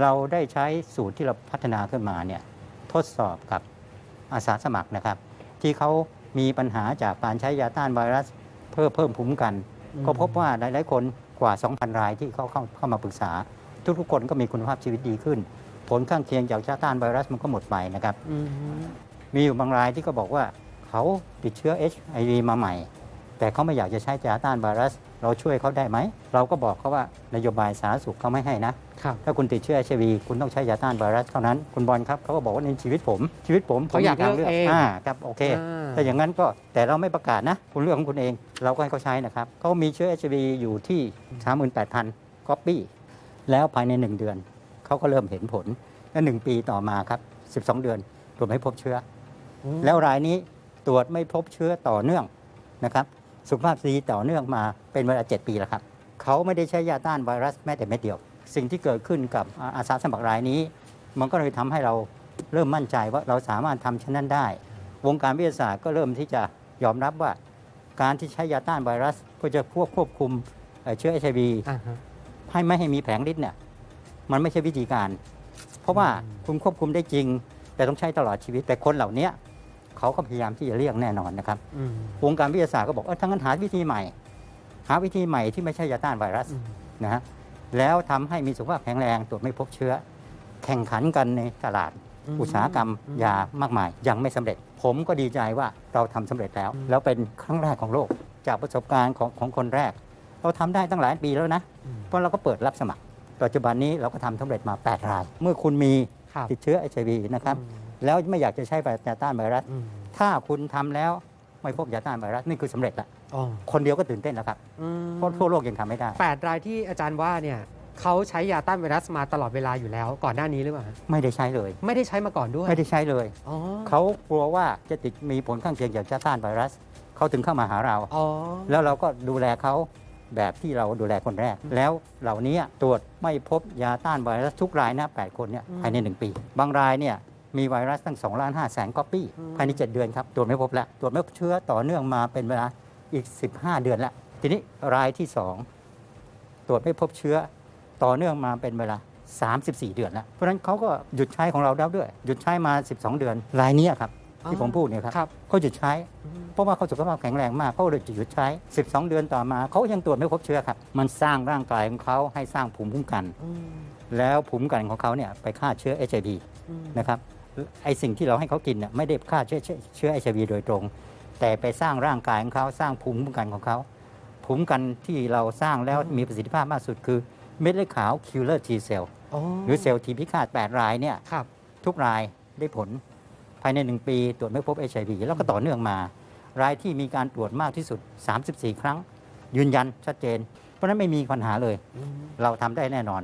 เราได้ใช้สูตรที่เราพัฒนาขึ้นมาเนี่ยทดสอบกับอาสาสมัครนะครับ ที่เขามีปัญหาจากการใช้ยาต้านไวรัส เพื่อเพิ่มภูมิคุ้มกันอืมก็พบว่าหลายๆคนกว่า 2,000 รายที่เขาเข้าเข้ามาปรึกษา ทุกๆคนก็มีคุณภาพชีวิตดีขึ้น ผลข้างเคียงจากยาต้านไวรัสมันก็หมดไปนะครับอืมมีอยู่บางรายที่ก็บอกว่าเขาติดเชื้อ HIV มาใหม่ แต่เขาไม่อยากจะใช้ยาต้านไวรัส เราช่วยเขาได้ไหม เราก็บอกเขาว่านโยบายสาธารณสุขเขาไม่ให้นะ ครับ ถ้าคุณติดเชื้อ HIV คุณต้องใช้ยาต้านไวรัสเท่านั้น คุณบอลครับเขาก็บอกว่าในชีวิตผม ชีวิตผมเขาอยากผมมีทงเลือกเองอ่าครับโอเค อ่าแต่อย่างนั้นก็แต่เราไม่ประกาศนะ คุณเลือกของคุณเอง เราก็ให้เขาใช้นะครับเขามีเชื้อ HIV อยู่ที่ 38,000ก๊อปปี้แล้วภายใน1เดือน เขาก็เริ่มเห็นผลและ1ปีต่อมาครับ 12 เดือนตรวจไม่พบเชื้ออืมแล้วรายนี้ตรวจไม่พบเชื้อต่อเนื่องนะครับ สุขภาพดีต่อเนื่องมาเป็นเวลา 7 ปีแล้วครับ เขาไม่ได้ใช้ยาต้านไวรัสแม้แต่เม็ดเดียว สิ่งที่เกิดขึ้นกับอาอาสาสมัครรายนี้ มันก็เลยทำให้เราเริ่มมั่นใจว่าเราสามารถทำเช่นนั้นได้ วงการวิทยาศาสตร์ก็เริ่มที่จะยอมรับว่า การที่ใช้ยาต้านไวรัสเพื่อจะควบควบคุมเอ่อเชื้อ HIV อ่าฮะให้ไม่ให้มีแผลงฤทธิ์เนี่ยมันไม่ใช่วิธีการ เพราะว่าอืมคุณควบคุมได้จริง แต่ต้องใช้ตลอดชีวิตแต่คนเหล่านี้ เขาก็พยายามที่จะเลี่ยงแน่นอนนะครับอืมวงการวิทยาศาสตร์ก็บอกเออทั้างนั้นหาวิธีใหม่ หาวิธีใหม่ที่ไม่ใช่ยาต้านไวรัสอืมนะฮะแล้วทำให้มีสุขภาพแข็งแรงตรวจไม่พบเชื้อ แข่งขันกันในตลาดอุตสาหกรรมยามากมาย ยังไม่สำเร็จ ผมก็ดีใจว่าเราทำสำเร็จแล้วอืมแล้วเป็นครั้งแรกของโลก จากประสบการณ์ของของคนแรก เราทำได้ตั้งหลายปีแล้วนะอืมเพราะเราก็เปิดรับสมัคร ปัจจุบันนี้เราก็ทำสำเร็จมา 8 ราย เมื่อคุณมีครับติดเชื้อ HIV นะครับอืม แล้วไม่อยากจะใช้ยาต้านไวรัสอืมถ้าคุณทำแล้วไม่พบยาต้านไวรัสนี่คือสำเร็จละอ๋อคนเดียวก็ตื่นเต้นแล้วครับอืมเพราะทั่วโลกยังทำไม่ได้แปดรายที่อาจารย์ว่าเนี่ยเขาใช้ยาต้านไวรัสมาตลอดเวลาอยู่แล้ว ก่อนหน้านี้หรือเปล่าฮะไม่ได้ใช้เลย ไม่ได้ใช้มาก่อนด้วย ไม่ได้ใช้เลยอ๋อเขากลัวว่าจะติดมีผลข้างเคียงจากยาต้านไวรัสเขาถึงเข้ามาหาเราอ๋อแล้วเราก็ดูแลเขาแบบที่เราดูแลคนแรก แล้วเหล่านี้ตรวจไม่พบยาต้านไวรัสทุกรายนะ8คนเนี่ยภายใน 1 ปี บางรายเนี่ย มีไวรัสตั้ง2ล้าน5แสนก๊อปปี้ภายใน 7 เดือนครับ ตรวจไม่พบแล้ว ตรวจไม่พบเชื้อต่อเนื่องมาเป็นเวลาอีก 15 เดือนแล้ว ทีนี้รายที่ 2 ตรวจไม่พบเชื้อต่อเนื่องมาเป็นเวลา 34 เดือนแล้ว เพราะฉะนั้นเขาก็หยุดใช้ของเราแล้วด้วย หยุดใช้มา 12 เดือน รายเนี้ยครับที่ผมพูดเนี่ยครับครับเขาหยุดใช้อืมเพราะว่าเขาสุขภาพแข็งแรงมากเขาเลยหยุดใช้ 12 เดือนต่อมาเขายังตรวจไม่พบเชื้อครับ มันสร้างร่างกายของเขาให้สร้างภูมิคุ้มกันอืมแล้วภูมิคุ้มกันของเขาเนี่ยไปฆ่าเชื้อ HIV อืมนะครับ ไอสิ่งที่เราให้เขากินเนี่ยไม่ได้ฆ่าเชื้อเชื้อเชื้อ HIV โดยตรง แต่ไปสร้างร่างกายของเขาสร้างภูมิคุ้มกันของเขาภูมิคุ้มกันที่เราสร้างแล้วมีประสิทธิภาพมากสุดคือเม็ดเลือดขาว killer T cell อ๋อหรือเซลล์ทีพิฆาต8รายเนี่ยครับทุกรายได้ผลภายใน 1 ปีตรวจไม่พบ HIV แล้วก็ต่อเนื่องมา รายที่มีการตรวจมากที่สุด 34 ครั้ง ยืนยันชัดเจน เพราะฉะนั้นไม่มีปัญหาเลยอืมเราทำได้แน่นอน